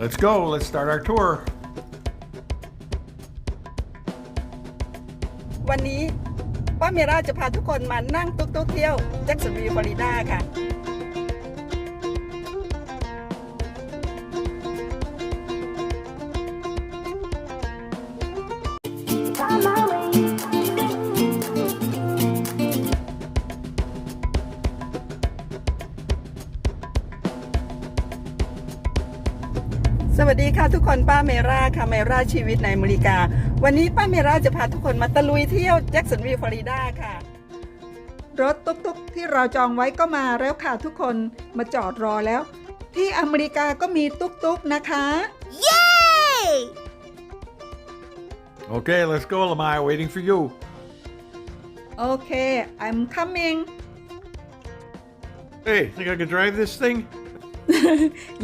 let's go. Let's start our tour. วันนี้ป้าเมราจะพาทุกคนมานั่งตุ๊กตุ๊กเที่ยวแจ็คสันวิลฟลอริดาค่ะส ดีค่ะทุกคนป้าเมราค่ะเมราชีวิตในอเมริกา วันนี้ป้าเมราจะพาทุกคนมาตะลุยเที่ยวแจ็คสันวิลฟลอริดาค่ะ รถตุ๊กๆที่เราจองไว้ก็มาแล้วค่ะทุกคนมาจอดรอแล้ว ที่อเมริกาก็มีตุ๊กๆนะคะ Yay! Okay, let's go, Lamai. Waiting for you. โอเค I'm coming Hey, think I can drive this thing?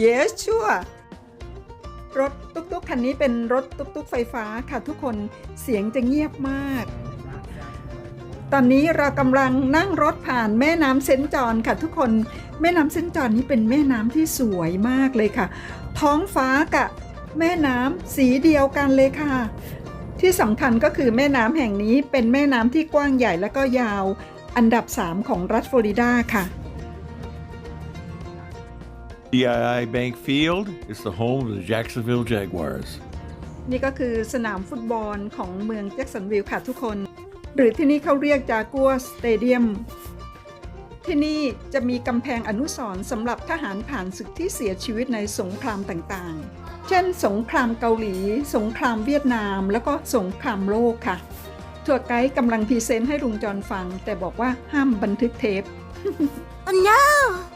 yes sure รถตุ๊กๆคันนี้เป็นรถตุ๊กๆไฟฟ้าค่ะทุกคนเสียงจะเงียบมาก ตอนนี้เรากำลังนั่งรถผ่านแม่น้ำเซนจอนค่ะทุกคนแม่น้ำเซนจอนนี้เป็นแม่น้ำที่สวยมากเลยค่ะ ท้องฟ้ากับแม่น้ำสีเดียวกันเลยค่ะ ที่สำคัญก็คือแม่น้ำแห่งนี้เป็นแม่น้ำที่กว้างใหญ่และก็ยาว อันดับ 3 ของรัฐฟลอริดาค่ะ DII Bank Field is the home of the Jacksonville Jaguars. นี่ก็คือสนามฟุตบอลของเมืองแจ็คสันวิลล์ค่ะทุกคน หรือที่นี่เขาเรียกจากัวสเตเดียม ที่นี่จะมีกำแพงอนุสรณ์สำหรับทหารผ่านศึกที่เสียชีวิตในสงครามต่างๆ เช่น สงครามเกาหลี สงครามเวียดนาม แล้วก็สงครามโลกค่ะ ทัวร์ไกด์กำลังพรีเซนต์ให้ลุงจรฟัง แต่บอกว่าห้ามบันทึกเทป Oh no!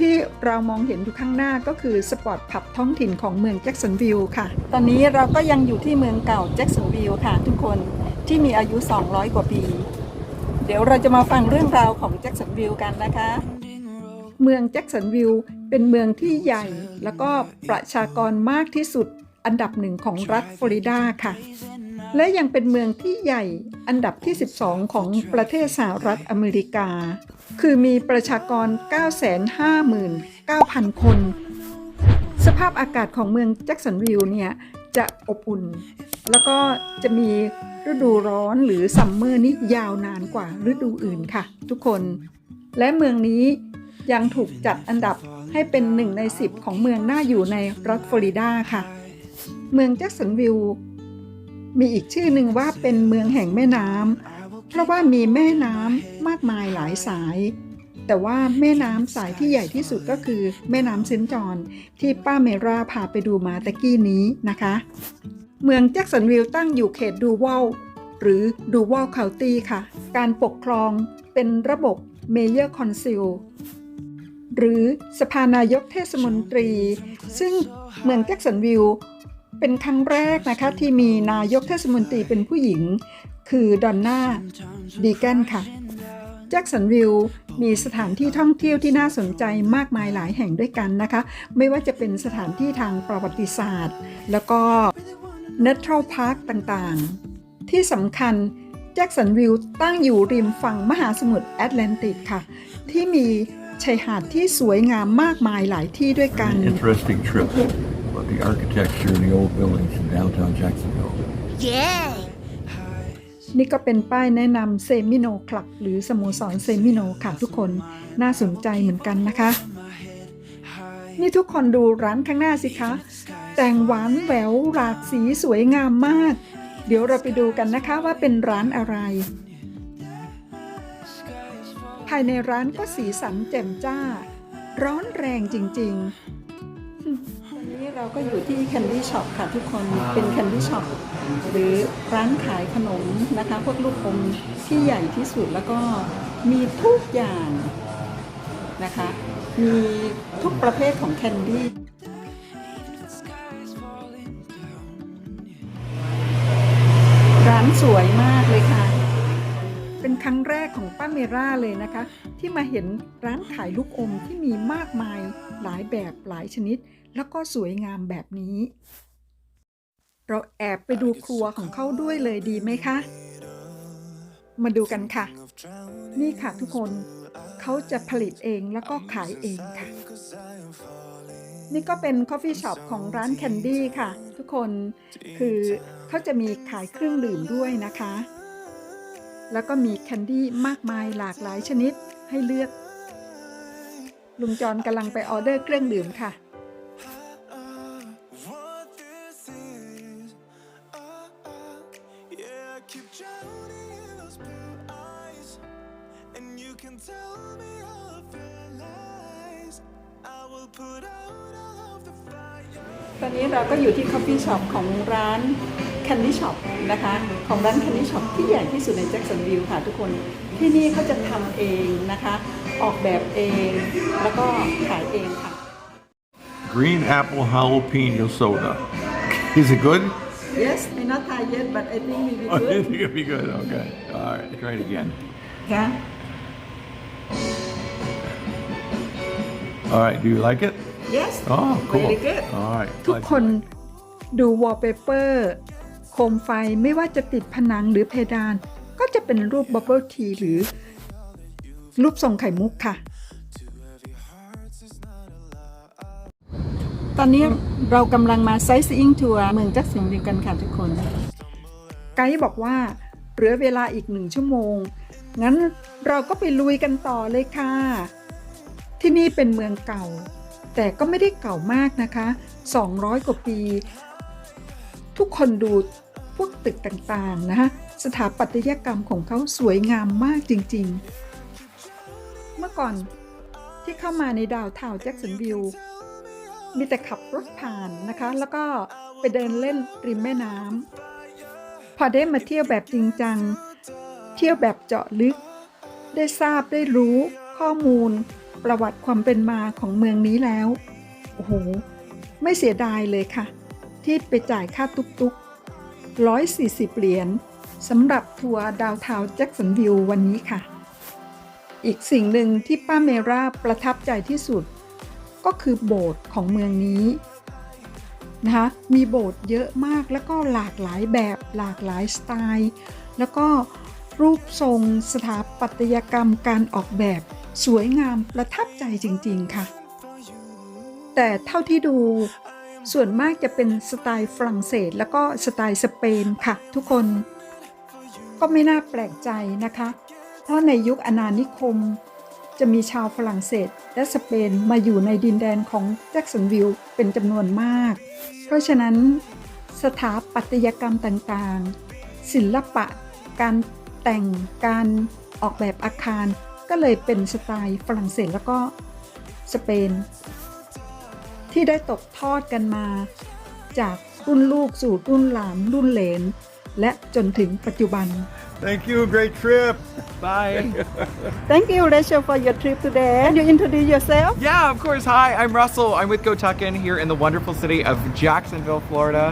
ที่เรามองเห็นอยู่ข้างหน้าก็คือสปอร์ตผับท้องถิ่นของเมืองแจ็คสันวิลล์ค่ะ ตอนนี้เราก็ยังอยู่ที่เมืองเก่าแจ็คสันวิลล์ค่ะ ทุกคนที่มีอายุ 200 กว่าปี เดี๋ยวเราจะมาฟังเรื่องราวของแจ็คสันวิลล์กันนะคะ เมืองแจ็คสันวิลล์เป็นเมืองที่ใหญ่ แล้วก็ประชากรมากที่สุดอันดับหนึ่งของรัฐฟลอริดาค่ะ และยังเป็นเมืองที่ใหญ่อันดับที่ 12 ของประเทศสหรัฐอเมริกา คือมีประชากร 959,000 คน สภาพอากาศของเมืองแจ็คสันวิลล์เนี่ยจะอบอุ่น แล้วก็จะมีฤดูร้อนหรือซัมเมอร์นี่ยาวนานกว่าฤดูอื่นค่ะ ทุกคน และเมืองนี้ยังถูกจัดอันดับให้เป็นหนึ่งใน 10 ของเมืองน่าอยู่ในรัฐฟลอริดาค่ะ เมืองแจ็คสันวิลล์มีอีกชื่อหนึ่งว่าเป็นเมืองแห่งแม่น้ำ เพราะว่ามีแม่น้ำมากมายหลายสาย แต่ว่าแม่น้ำสายที่ใหญ่ที่สุดก็คือแม่น้ำเซนจอนที่ป้าเมราพาไปดูมาตะกี้นี้นะคะ เมืองแจ็คสันวิลตั้งอยู่เขตดูวอลหรือดูวอลเคาน์ตี้ค่ะ การปกครองเป็นระบบเมเยอร์คอนซิลหรือสภานายกเทศมนตรี ซึ่งเมืองแจ็คสันวิล เป็นครั้งแรกนะคะที่มีนายกเทศมนตรีเป็นผู้หญิง คือดอนน่าดีแกนค่ะแจ็คสันวิลมีสถานที่ท่องเที่ยวที่น่าสนใจมากมายหลายแห่งด้วยกันนะคะ ไม่ว่าจะเป็นสถานที่ทางประวัติศาสตร์ แล้วก็ Natural Park ต่างๆ ที่สำคัญแจ็คสันวิลตั้งอยู่ริมฝั่งมหาสมุทรแอตแลนติกค่ะ ที่มีชายหาดที่สวยงามมากมายหลายที่ด้วยกัน Interesting trip the architecture and the old buildings in downtown Jacksonville. Yay! นี่ก็เป็นป้ายแนะนำเซมิโนคลับหรือสโมสรเซมิโนค่ะทุกคนน่าสนใจเหมือนกันนะคะ นี่ทุกคนดูร้านข้างหน้าสิคะ แต่งหวานแหววหลากสีสวยงามมาก เดี๋ยวเราไปดูกันนะคะว่าเป็นร้านอะไร ภายในร้านก็สีสันแจ่มจ้า ร้อนแรงจริงๆวันนี้ เราก็อยู่ที่แคนดี้ช็อปค่ะทุกคนเป็นแคนดี้ช็อปหรือร้านขายขนมนะคะ พวกลูกอมที่ใหญ่ที่สุดแล้วก็มีทุกอย่างนะคะ มีทุกประเภทของแคนดี้ ป้าเมราเลยนะคะ ที่มาเห็นร้านขายลูกอมที่มีมากมายหลายแบบหลายชนิด แล้วก็สวยงามแบบนี้ เราแอบไปดูครัวของเขาด้วยเลยดีไหมคะ มาดูกันค่ะ นี่ค่ะทุกคนเขาจะผลิตเองแล้วก็ขายเองค่ะ นี่ก็เป็นคอฟฟี่ช็อปของร้านแคนดี้ค่ะ ทุกคนคือเขาจะมีขายเครื่องดื่มด้วยนะคะ แล้วก็มีแคนดี้มากมายหลากหลายชนิดให้เลือก ลุงจอนกำลังไปออเดอร์เครื่องดื่มค่ะตอนนี้เราก็อยู่ที่คอฟฟี่ช็อปของร้าน Candy Shop นะคะของร้าน Candy Shop ที่ใหญ่ที่สุดในแจ็คสันวิลค่ะทุกคนที่นี่เขาจะทำเองนะคะ ออกแบบเองแล้วก็ขายเองค่ะ Green apple jalapeno soda. Is it good? Yes I not try yet but I think will be Oh, you good think it'd be good? Okay. All right. Try it again. ค่ะ All right. Do you like it? Yes Oh, cool. very good All right. ทุกคนดูวอลเปเปอร์ โคมไฟไม่ว่าจะติดผนังหรือเพดาน ก็จะเป็นรูปบับเบิลทีหรือ รูปทรงไข่มุกค่ะ ตอนนี้เรากำลังมาไซส์อิงทัวร์เมืองจักสันวิลกันค่ะทุกคน ไกด์บอกว่าเหลือเวลาอีกหนึ่งชั่วโมง งั้นเราก็ไปลุยกันต่อเลยค่ะ ที่นี่เป็นเมืองเก่า แต่ก็ไม่ได้เก่ามากนะคะ 200 กว่าปี ทุกคนดูพวกตึกต่างๆ นะคะสถาปัตยกรรมของเขาสวยงามมากจริงๆ เมื่อก่อนที่เข้ามาในดาวทาวแจ็คสันวิลมีแต่ขับรถผ่านนะคะ แล้วก็ไปเดินเล่นริมแม่น้ำพอได้มาเที่ยวแบบจริงจัง เที่ยวแบบเจาะลึก ได้ทราบได้รู้ข้อมูล ประวัติความเป็นมาของเมืองนี้แล้ว โอ้โห ไม่เสียดายเลยค่ะ ที่ไปจ่ายค่าตุกตุก140 เหรียญสำหรับทัวร์ดาวเทาแจ็คสันวิววันนี้ค่ะ อีกสิ่งหนึ่งที่ป้าเมราประทับใจที่สุด ก็คือโบสถ์ของเมืองนี้นะคะมีโบสถ์เยอะมากแล้วก็หลากหลายแบบหลากหลายสไตล์ แล้วก็รูปทรงสถาปัตยกรรมการออกแบบสวยงามประทับใจจริง ๆ ค่ะ แต่เท่าที่ดู ส่วนมากจะเป็นสไตล์ฝรั่งเศส แล้วก็สไตล์สเปนค่ะ ทุกคน ก็ไม่น่าแปลกใจนะคะ เพราะในยุคอาณานิคม จะมีชาวฝรั่งเศส และสเปนมาอยู่ในดินแดนของแจ็คสันวิลเป็นจำนวนมาก เพราะฉะนั้น สถาปัตยกรรมต่างๆ ศิลปะ การแต่งการออกแบบอาคาร ก็เลยเป็นสไตล์ฝรั่งเศสแล้วก็สเปน ที่ได้ตกทอดกันมา จากรุ่นลูกสู่รุ่นหลานรุ่นเหลน และจนถึงปัจจุบัน Thank you. Great trip. Bye. Thank you Rachel for your trip today Can you introduce yourself yeah, of course. Hi, I'm Russell. I'm with GoTuckin here in the wonderful city of Jacksonville, Florida.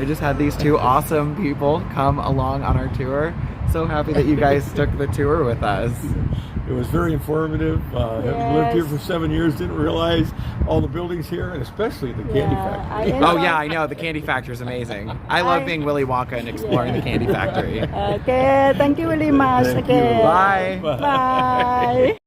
I just had these two awesome people come along on our tour. So happy that you guys took the tour with us. It was very informative. Uh, Having lived here for seven years, didn't realize all the buildings here, and especially the candy factory. Oh yeah, I know. The candy factory is amazing. I love being Willy Wonka and exploring the candy factory. Okay thank you very much Thank okay you. Bye. Bye